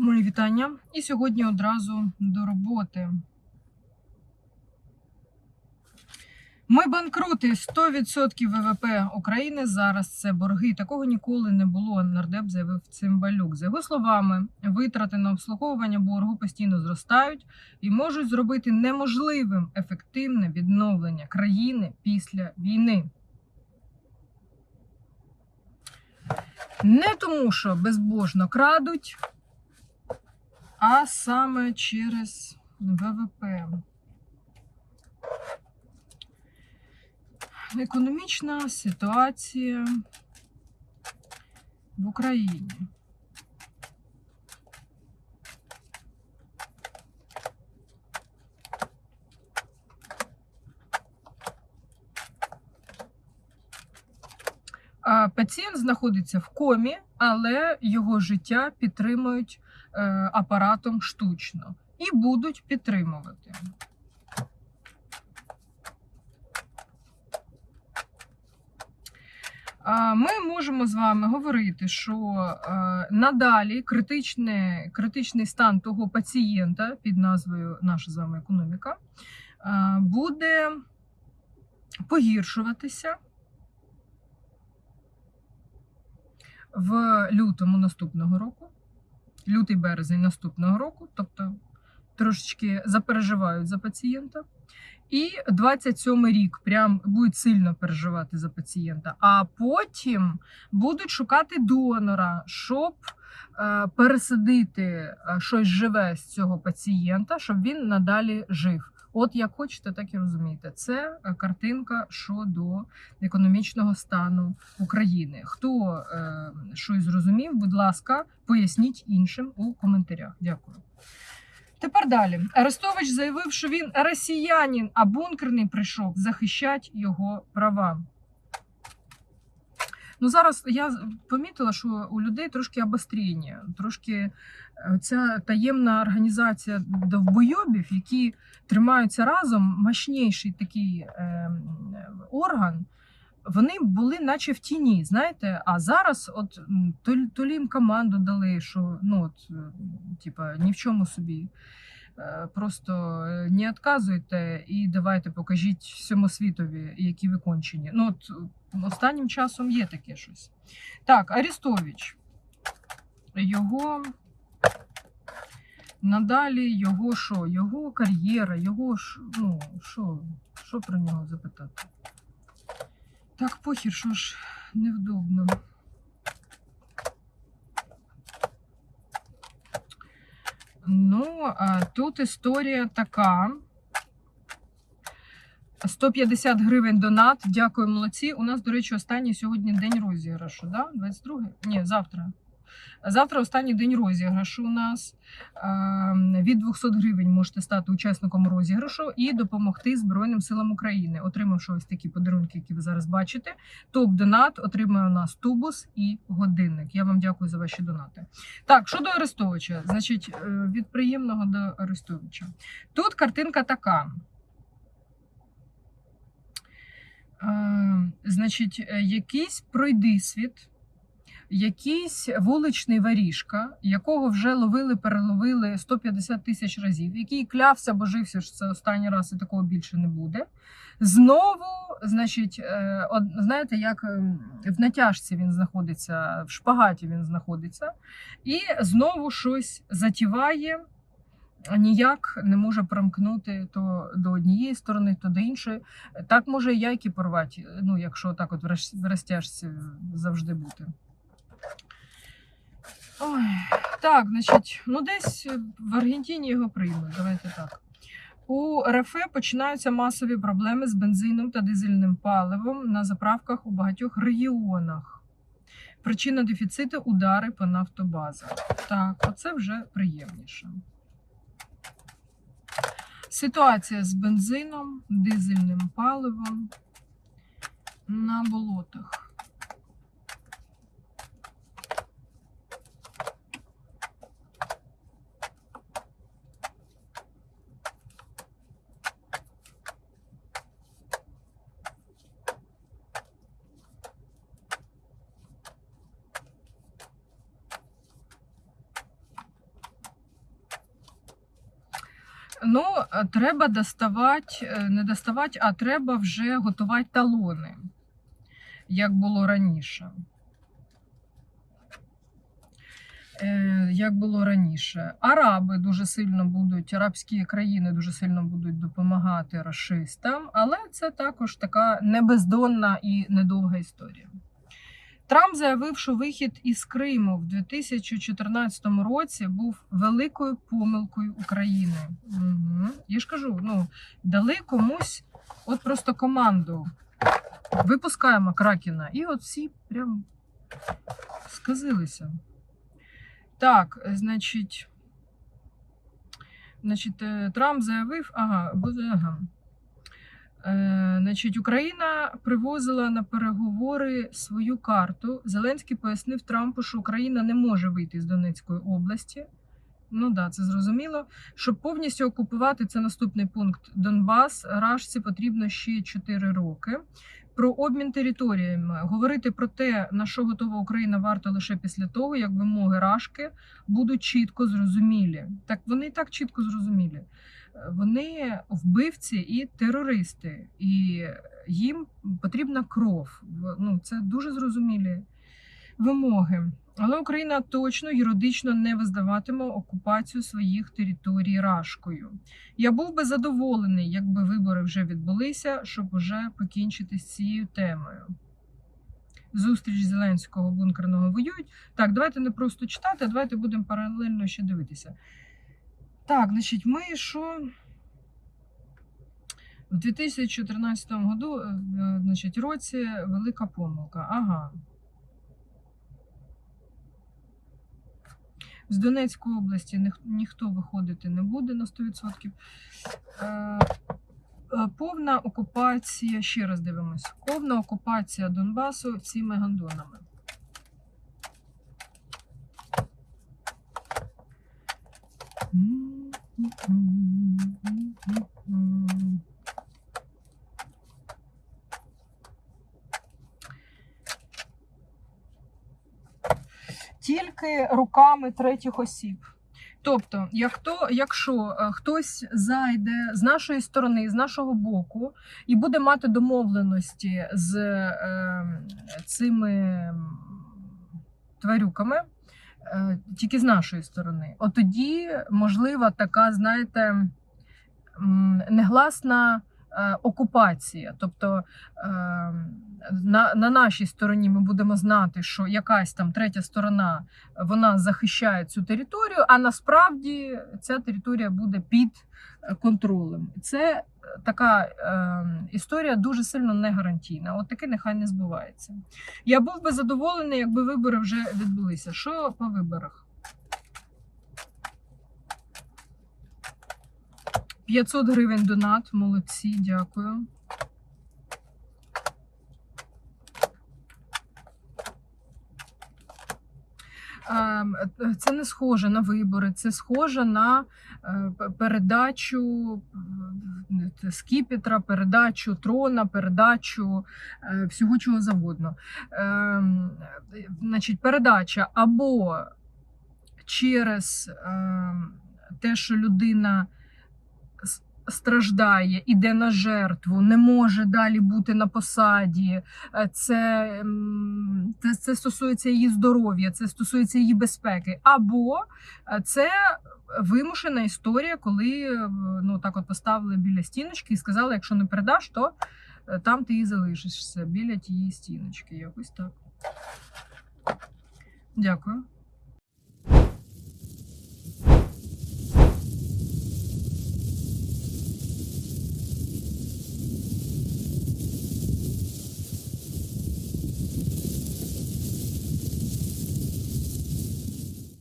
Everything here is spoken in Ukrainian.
Мої вітання. І сьогодні одразу до роботи. Ми банкрути 100% ВВП України. Зараз це борги. Такого ніколи не було. Нардеп заявив Цимбалюк. За його словами, витрати на обслуговування боргу постійно зростають і можуть зробити неможливим ефективне відновлення країни після війни. Не тому, що безбожно крадуть, а саме через ВВП. Економічна ситуація в Україні. Пацієнт знаходиться в комі, але його життя підтримують е, апаратом штучно і будуть підтримувати. Ми можемо з вами говорити, що е, надалі критичний, критичний стан того пацієнта під назвою Наша з вами економіка е, буде погіршуватися в лютому наступного року, лютий березень наступного року, тобто трошечки запереживають за пацієнта. І 27 рік прям будуть сильно переживати за пацієнта. А потім будуть шукати донора, щоб е, пересадити е, щось живе з цього пацієнта, щоб він надалі жив. От як хочете, так і розумієте. Це е, картинка щодо економічного стану України. Хто е, щось зрозумів, будь ласка, поясніть іншим у коментарях. Дякую. Тепер далі. Арестович заявив, що він росіянин, а бункерний прийшов захищати його права. Ну, зараз я помітила, що у людей трошки обостріння, трошки е, ця таємна організація довбойобів, які тримаються разом, мощніший такий е, орган. Вони були наче в тіні, знаєте, а зараз от то, то їм команду дали, що ну от, е, типа, ні в чому собі. Е, Просто е, не відказуйте і давайте покажіть всьому світові, які ви кончені. Ну, от останнім часом є таке щось. Так, Арестович. Його надалі, його що? Його кар'єра, його ну, що, що про нього запитати? Так, похір, що ж невдобно. Ну, тут історія така. 150 гривень донат. Дякую, молодці. У нас, до речі, останній сьогодні день розіграшу, да? 22? Ні, завтра. Завтра останній день розіграшу у нас. Ем, Від 200 гривень можете стати учасником розіграшу і допомогти Збройним силам України, отримавши ось такі подарунки, які ви зараз бачите. Топ-донат отримує у нас тубус і годинник. Я вам дякую за ваші донати. Так, щодо Арестовича, значить, е, від приємного до Арестовича. Тут картинка така. Е, Значить, е, якийсь пройдисвіт, якийсь вуличний варіжка, якого вже ловили, переловили 150 тисяч разів, який клявся, божився, що це останній раз і такого більше не буде. Знову, значить, е, знаєте, як ем, в натяжці він знаходиться, в шпагаті він знаходиться, і знову щось затіває. Ніяк не може промкнути то до однієї сторони, то до іншої. Так може і яйки порвати, ну, якщо так от в розтяжці завжди бути. Ой, так, значить, ну десь в Аргентині його приймуть. Давайте так. У РФ починаються масові проблеми з бензином та дизельним паливом на заправках у багатьох регіонах. Причина дефіциту удари по нафтобазах. Так, оце вже приємніше. Ситуація з бензином, дизельним паливом на болотах. Ну, треба доставати, е, не доставати, а треба вже готувати талони, як було раніше. Е, Як було раніше, араби дуже сильно будуть, арабські країни дуже сильно будуть допомагати расистам, але це також така небездонна і недовга історія. Трамп заявив, що вихід із Криму в 2014 році був великою помилкою України. Угу. Я ж кажу, ну дали комусь от просто команду. Випускаємо Кракена. І от всі прям сказилися. Так, значить, значить, е, Трамп заявив, ага, буде, ага. Е, значить, Україна привозила на переговори свою карту. Зеленський пояснив Трампу, що Україна не може вийти з Донецької області. Ну да, це зрозуміло. Щоб повністю окупувати це наступний пункт Донбас, Рашці потрібно ще 4 роки. Про обмін територіями говорити про те, на що готова Україна, варто лише після того, як вимоги Рашки будуть чітко зрозумілі. Так вони і так чітко зрозумілі. Вони вбивці і терористи, і їм потрібна кров. Ну це дуже зрозумілі вимоги. Але Україна точно юридично не визнаватиме окупацію своїх територій Рашкою. Я був би задоволений, якби вибори вже відбулися, щоб уже покінчити з цією темою. Зустріч Зеленського бункерного воюють. Так, давайте не просто читати, а давайте будемо паралельно ще дивитися. Так, значить, ми що? В 2014 году, е, значить, році велика помилка. Ага. З Донецької області ніх- ніхто виходити не буде на 100%. Е, е, Повна окупація, ще раз дивимося, повна окупація Донбасу цими гандонами. Тільки руками третіх осіб. Тобто, як хто, якщо е, хтось зайде з нашої сторони, з нашого боку, і буде мати домовленості з е, цими тварюками, е, тільки з нашої сторони, от тоді можлива така, знаєте, негласна окупація. Тобто е, на, на нашій стороні ми будемо знати, що якась там третя сторона вона захищає цю територію, а насправді ця територія буде під е, контролем. Це е, така е, історія дуже сильно не гарантійна. От таке нехай не збувається. Я був би задоволений, якби вибори вже відбулися. Що по виборах? 500 гривень донат, молодці, дякую. Ем, Це не схоже на вибори, це схоже на е, передачу скіпетра, передачу трона, передачу е, всього чого завгодно. Ем, Значить, передача або через ем, те, що людина страждає, іде на жертву, не може далі бути на посаді. Е, Це, це, це стосується її здоров'я, це стосується її безпеки. Або е, це вимушена історія, коли е, ну так от поставили біля стіночки і сказали, якщо не передаш, то там ти і залишишся біля тієї стіночки. Якось так. Дякую.